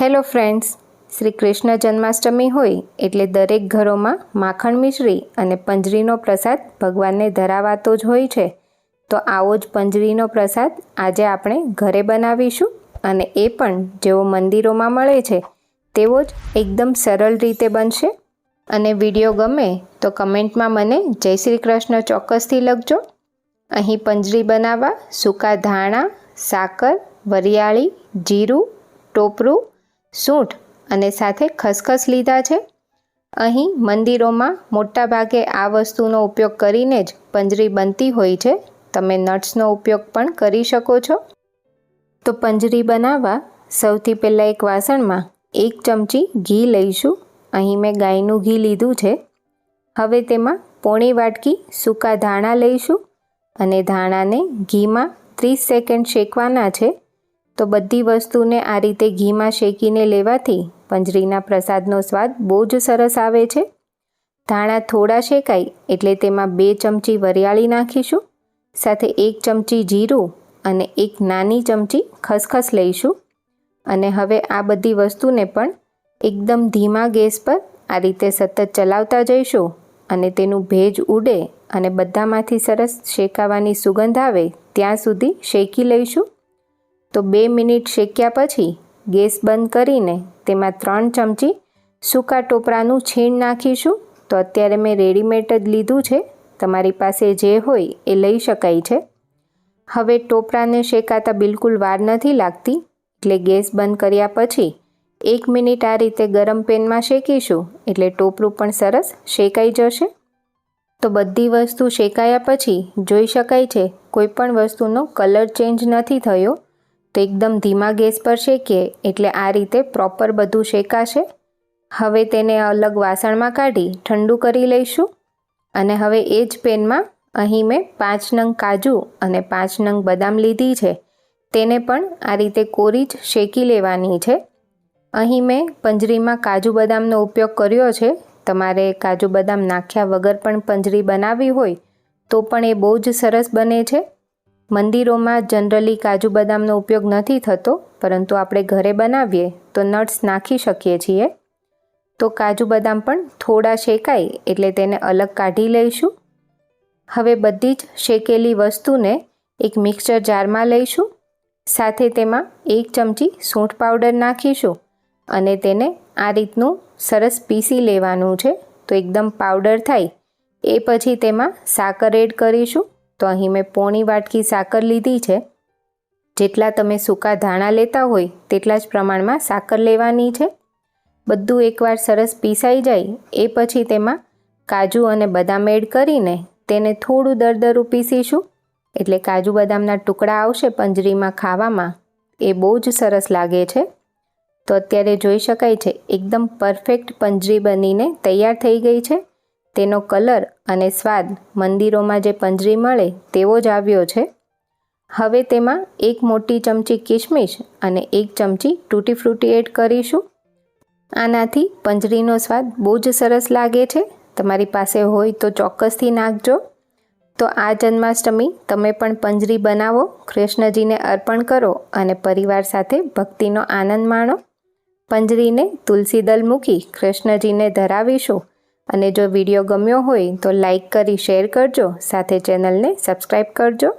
Hello friends, Shri Krishna Janmashtami હોય એટલે દરેક ઘરોમાં માખણ મિશ્રી અને પંજરીનો પ્રસાદ ભગવાનને ધરાવાતો જ હોય છે. તો આવો જ પંજરીનો પ્રસાદ આજે આપણે ઘરે બનાવીશું અને એ પણ જેવો મંદિરોમાં મળે છે, તેવો જ એકદમ સરળ રીતે બનશે. અને વીડિયો ગમે તો કમેન્ટમાં મને જય શ્રી કૃષ્ણ ચોક્કસથી લખજો. અહીં પંજરી બનાવવા સૂકા ધાણા, સાકર, વરિયાળી, જીરું, ટોપરું સૂંઠ અને સાથે ખસખસ લીધા છે. અહીં મંદિરોમાં મોટા ભાગે આ વસ્તુનો ઉપયોગ કરીને જ પંજરી બનતી હોય છે. તમે નટ્સનો ઉપયોગ પણ કરી શકો છો. તો પંજરી બનાવવા સૌથી પહેલાં એક વાસણમાં એક ચમચી ઘી લઈશું. અહીં મેં ગાયનું ઘી લીધું છે. હવે તેમાં પોણી વાટકી સૂકા ધાણા લઈશું અને ધાણાને ઘીમાં ત્રીસ સેકન્ડ શેકવાના છે. તો બધી વસ્તુને આ રીતે ઘીમાં શેકીને લેવાથી પંજરીના પ્રસાદનો સ્વાદ બહુ જ સરસ આવે છે. ધાણા થોડા શેકાય એટલે તેમાં બે ચમચી વરિયાળી નાખીશું, સાથે એક ચમચી જીરું અને એક નાની ચમચી ખસખસ લઈશું. અને હવે આ બધી વસ્તુને પણ એકદમ ધીમા ગેસ પર આ રીતે સતત ચલાવતા જઈશું અને તેનું ભેજ ઉડે અને બધામાંથી સરસ શેકાવાની સુગંધ આવે ત્યાં સુધી શેકી લઈશું. તો બે મિનિટ શેક્યા પછી ગેસ બંધ કરીને તેમાં ત્રણ ચમચી સૂકા ટોપરાનું છીણ નાખીશું. તો અત્યારે મેં રેડીમેડ જ લીધું છે. તમારી પાસે જે હોય એ લઈ શકાય છે. હવે ટોપરાને શેકાતા બિલકુલ વાર નથી લાગતી. એટલે ગેસ બંધ કર્યા પછી એક મિનિટ આ રીતે ગરમ પેનમાં શેકીશું. એટલે ટોપરું પણ સરસ શેકાઈ જશે. તો બધી વસ્તુ શેકાયા પછી જોઈ શકાય છે, કોઈ પણ વસ્તુનો કલર ચેન્જ નથી થયો. તો એકદમ ધીમા ગેસ પર શેકીએ એટલે આ રીતે પ્રોપર બધું શેકાશે. હવે તેને અલગ વાસણમાં કાઢી ઠંડુ કરી લઈશું. અને હવે એ જ પેનમાં અહીં મેં પાંચ નંગ કાજુ અને પાંચ નંગ બદામ લીધી છે. તેને પણ આ રીતે કોરી જ શેકી લેવાની છે. અહીં મેં પંજરીમાં કાજુ બદામનો ઉપયોગ કર્યો છે. તમારે કાજુ બદામ નાખ્યા વગર પણ પંજરી બનાવવી હોય તો પણ એ બહુ જ સરસ બને છે. મંદિરોમાં જનરલી કાજુ બદામનો ઉપયોગ નથી થતો, પરંતુ આપણે ઘરે બનાવીએ તો નટ્સ નાખી શકીએ છીએ. તો કાજુ બદામ પણ થોડા શેકાય એટલે તેને અલગ કાઢી લઈશું. હવે બધી જ શેકેલી વસ્તુને એક મિક્સર જારમાં લઈશું. સાથે તેમાં એક ચમચી સૂંઠ પાવડર નાખીશું અને તેને આ રીતનું સરસ પીસી લેવાનું છે. તો એકદમ પાવડર થાય. એ પછી તેમાં સાકર એડ કરીશું. તો અહીં મેં પોણી વાટકી સાકર લીધી છે. જેટલા તમે સૂકા ધાણા લેતા હોય તેટલા જ પ્રમાણમાં સાકર લેવાની છે. બધું એકવાર સરસ પીસાઈ જાય એ પછી તેમાં કાજુ અને બદામ એડ કરીને તેને થોડું દરદરું પીસીશું. એટલે કાજુ બદામના ટુકડા આવશે પંજરીમાં ખાવામાં. એ બહુ જ સરસ લાગે છે. તો અત્યારે જોઈ શકાય છે, એકદમ પરફેક્ટ પંજરી બનીને તૈયાર થઈ ગઈ છે. તેનો કલર અને સ્વાદ મંદિરોમાં જે પંજરી મળે તેવો જ આવ્યો છે. હવે તેમાં એક મોટી ચમચી કિશમિશ અને એક ચમચી તૂટી ફ્રૂટી એડ કરીશું. આનાથી પંજરીનો સ્વાદ બહુ જ સરસ લાગે છે. તમારી પાસે હોય તો ચોક્કસથી નાખજો. તો આ જન્માષ્ટમી તમે પણ પંજરી બનાવો, કૃષ્ણજીને અર્પણ કરો અને પરિવાર સાથે ભક્તિનો આનંદ માણો. પંજરીને તુલસી દલ મૂકી કૃષ્ણજીને ધરાવીશું. અને જો વીડિયો ગમ્યો હોય તો લાઈક કરી શેર કરજો. સાથે ચેનલને સબસ્ક્રાઈબ કરજો.